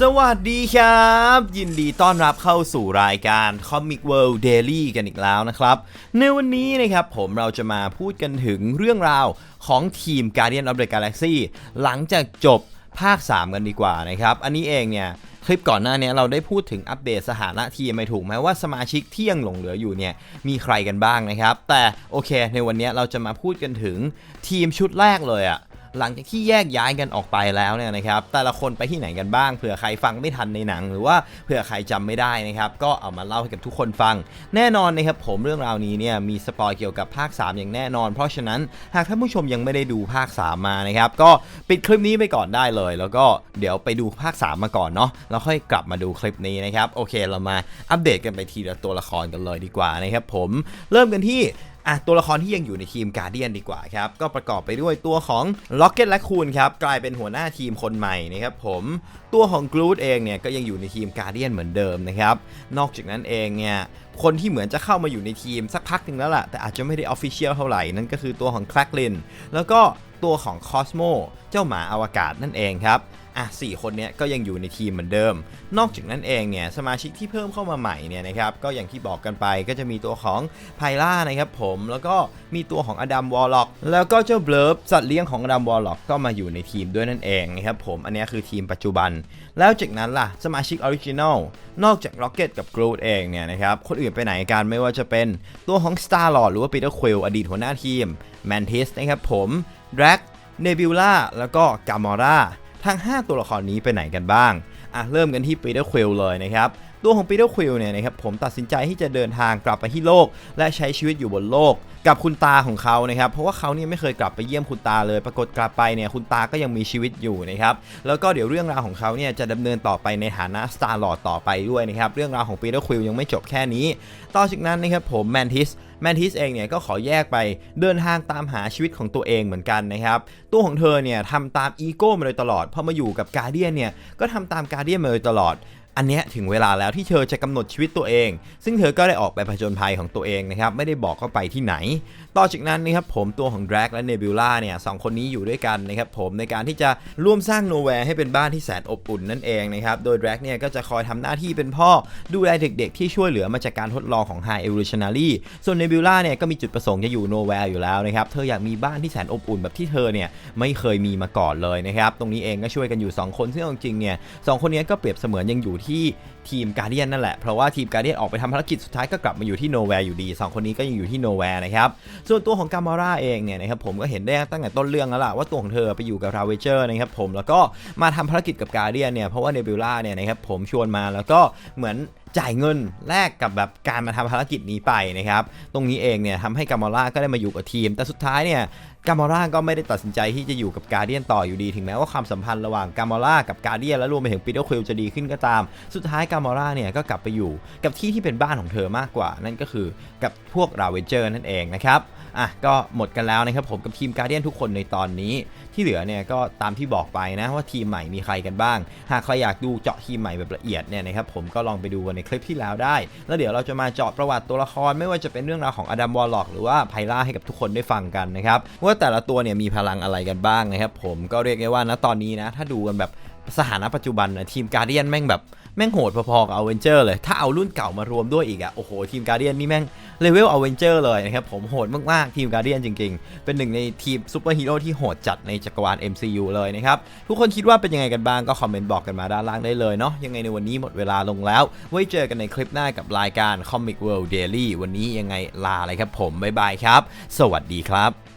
สวัสดีครับ ยินดีต้อนรับเข้าสู่รายการ Comic World Daily กันอีกแล้วนะครับ ในวันนี้นะครับผมเราจะมาพูดกันถึงเรื่องราวของทีม Guardian of the Galaxy หลังจากจบภาค 3 กันดีกว่านะครับ อันนี้เองเนี่ย คลิปก่อนหน้านี้เราได้พูดถึงอัปเดตสถานะทีมไม่ถูกไหมว่าสมาชิกที่ยังหลงเหลืออยู่เนี่ย มีใครกันบ้างนะครับ แต่โอเค ในวันนี้เราจะมาพูดกันถึงทีมชุดแรกเลยอะ หลังจากที่แยกย้ายกันออกไปแล้วเนี่ยนะครับแต่ละคนไปที่ไหนกันบ้างเผื่อใครฟังไม่ทันในหนัง หรือว่าเผื่อใครจำไม่ได้นะครับก็เอามาเล่าให้กับทุกคนฟัง แน่นอนนะครับผมเรื่องราวนี้เนี่ยมีสปอยเกี่ยวกับภาค 3 อย่างแน่นอน เพราะฉะนั้นหากท่านผู้ชมยังไม่ได้ดูภาค 3 มานะครับก็ปิดคลิปนี้ไปก่อนได้เลย แล้วก็เดี๋ยวไปดูภาค 3 มาก่อนเนาะแล้วค่อยกลับมาดูคลิปนี้นะครับโอเคเรามาอัปเดตกันไปทีละตัวละครกันเลยดีกว่านะครับผมเริ่มกันที่ อะตัวละครที่ยังอยู่ในทีมการเดียนดีกว่าครับ ก็ประกอบไปด้วยตัวของ Rocket และคูนครับ กลายเป็นหัวหน้าทีมคนใหม่นะครับผม ตัวของกรูดเองเนี่ยก็ยังอยู่ในทีมการเดียนเหมือนเดิมนะครับ นอกจากนั้นเองเนี่ยคนที่เหมือนจะเข้ามาอยู่ในทีมสักพักหนึ่งแล้วล่ะ แต่อาจจะไม่ได้ออฟฟิเชียลเท่าไหร่ นั่นก็คือตัวของแคลกลินแล้วก็ตัวของคอสโมเจ้าหมาอวกาศนั่นเองครับ อะสี่คนเนี้ยก็ยังอยู่ในทีมเหมือนเดิม นอกจากนั้นเองเนี่ยสมาชิกที่เพิ่มเข้ามาใหม่เนี่ยนะครับก็อย่างที่บอกกันไปก็จะมีตัวของไพล่านะครับผมแล้วก็มีตัวของอดัมวอลล็อกแล้วก็เจ้าเบลฟสัตว์เลี้ยงของอดัมวอลล็อกก็มาอยู่ในทีมด้วยนั่นเองนะครับผมอันนี้คือทีมปัจจุบัน แล้วจากนั้นล่ะสมาชิกออริจินอลนอกจาก Rocket กับ Groot เองเนี่ยนะครับคนอื่นไปไหนกันไม่ว่าจะเป็นตัวของ Star Lord หรือว่า Peter Quill อดีตหัวหน้าทีม Mantis นะครับผม Drax Nebula แล้วก็ Gamora ทั้ง 5 ตัวละครนี้ไปไหนกันบ้างอะเริ่มกันที่ปีเตอร์ควิลเลยนะครับตัวของปีเตอร์ควิลเนี่ยนะครับผมตัดสินใจที่จะเดินทางกลับไปที่โลก และใช้ชีวิตอยู่บนโลก กับคุณตาของเขานะครับเพราะว่าเขาเนี่ยไม่เคยกลับไปเยี่ยมคุณตาเลย ปรากฏกลับไปเนี่ยคุณตาก็ยังมีชีวิตอยู่นะครับแล้วก็เดี๋ยวเรื่องราวของเขาเนี่ยจะดำเนินต่อไปในฐานะสตาร์ลอดต่อไปด้วยนะครับเรื่องราวของปีเตอร์ควิลยังไม่จบแค่นี้ ต่อจากนั้นนะครับผมแมนทิสแมนทิสเองเนี่ยก็ขอแยกไปเดินทางตามหาชีวิตของตัวเองเหมือนกันนะครับ ตัวของเธอเนี่ยทำตามอีโก้มาโดยตลอดพอมาอยู่กับการเดียนเนี่ยก็ทำตามการเดียนมาโดยตลอดอันเนี้ยถึงเวลาแล้วที่เธอจะกำหนดชีวิตตัวเอง ซึ่งเธอก็ได้ออกไปผจญภัยของตัวเองนะครับ ไม่ได้บอกเข้าไปที่ไหน ต่อจากนั้นนะครับผมตัวของ Drag และ Nebula เนี่ยสองคนนี้อยู่ด้วยกันนะครับผมในการที่จะร่วมสร้างโนแวร์ให้เป็นบ้านที่แสนอบอุ่นนั่นเองนะครับ โดย Drag เนี่ยก็จะคอยทำหน้าที่เป็นพ่อดูแลเด็กๆ ที่ช่วยเหลือมาจากการทดลองของ High Evolutionary ส่วน Nebula เนี่ยก็มีจุดประสงค์จะอยู่โนแวร์อยู่แล้วนะครับ เธออยากมีบ้านที่แสนอบอุ่นแบบที่เธอเนี่ยไม่เคยมีมาก่อนเลยนะครับ ตรงนี้เองก็ช่วยกันอยู่ 2 คนซึ่งเอาจริงๆเนี่ยสองคนนี้ก็เปรียบเสมือนยังอยู่ที่ทีมการเดียนนั่นแหละ เพราะว่าทีมการเดียนออกไปทำภารกิจสุดท้ายก็กลับมาอยู่ที่โนแวร์อยู่ดีสองคนนี้ก็ยังอยู่ที่โนแวร์นะครับ ส่วนตัวของกามอร่าเองเนี่ยนะครับผมก็เห็นได้ตั้งแต่ต้นเรื่องแล้วล่ะว่าตัวของเธอไปอยู่กับราเวเจอร์นะครับผมแล้วก็มาทำภารกิจกับการเดียนเนี่ยเพราะว่าเนบิล่าเนี่ยนะครับผมชวนมาแล้วก็เหมือน จ่ายเงินแลกกับแบบการมาทำภารกิจนี้ไปนะครับ ตรงนี้เองเนี่ยทำให้กามอร่าก็ได้มาอยู่กับทีม แต่สุดท้ายเนี่ยกามอร่าก็ไม่ได้ตัดสินใจที่จะอยู่กับการเดียนต่ออยู่ดี ถึงแม้ว่าความสัมพันธ์ระหว่างกามอร่ากับการเดียนและรวมไปถึงปีเตอร์ควิลจะดีขึ้นก็ตาม สุดท้ายกามอร่าเนี่ยก็กลับไปอยู่กับที่ที่เป็นบ้านของเธอมากกว่า นั่นก็คือกับพวกราเวเจอร์นั่นเองนะครับอะก็หมดกันแล้วนะครับผมกับทีมการเดียนทุกคนในตอนนี้ ที่เหลือเนี่ยก็ตามที่บอกไปนะว่าทีมใหม่มีใครกันบ้าง หากใครอยากดูเจาะทีมใหม่แบบละเอียดเนี่ยนะครับผมก็ลองไปดูกันในคลิปที่แล้วได้ แล้วเดี๋ยวเราจะมาเจาะประวัติตัวละครไม่ว่าจะเป็นเรื่องราวของอดัมวอลล็อกหรือว่าไพล่าให้กับทุกคนได้ฟังกันนะครับว่าแต่ละตัวเนี่ยมีพลังอะไรกันบ้างนะครับผมก็เรียกได้ว่านะตอนนี้นะถ้าดูกันแบบ สถานะปัจจุบันนะทีมการเดียนแม่งแบบแม่งโหดพอๆกับอเวนเจอร์เลย ถ้าเอารุ่นเก่ามารวมด้วยอีกอะโอ้โห ทีมการเดียนนี่แม่งเลเวลอเวนเจอร์เลยนะครับ ผมโหดมากๆ ทีมการเดียนจริงๆ เป็นหนึ่งในทีมซูเปอร์ฮีโร่ที่โหดจัดในจักรวาล MCU เลยนะครับ ทุกคนคิดว่าเป็นยังไงกันบ้างก็คอมเมนต์บอกกันมาด้านล่างได้เลยเนาะยังไงในวันนี้หมดเวลาลงแล้ว ไว้เจอกันในคลิปหน้ากับรายการ Comic World Daily วันนี้ยังไงลาเลยครับผมบ๊ายบายครับ สวัสดีครับ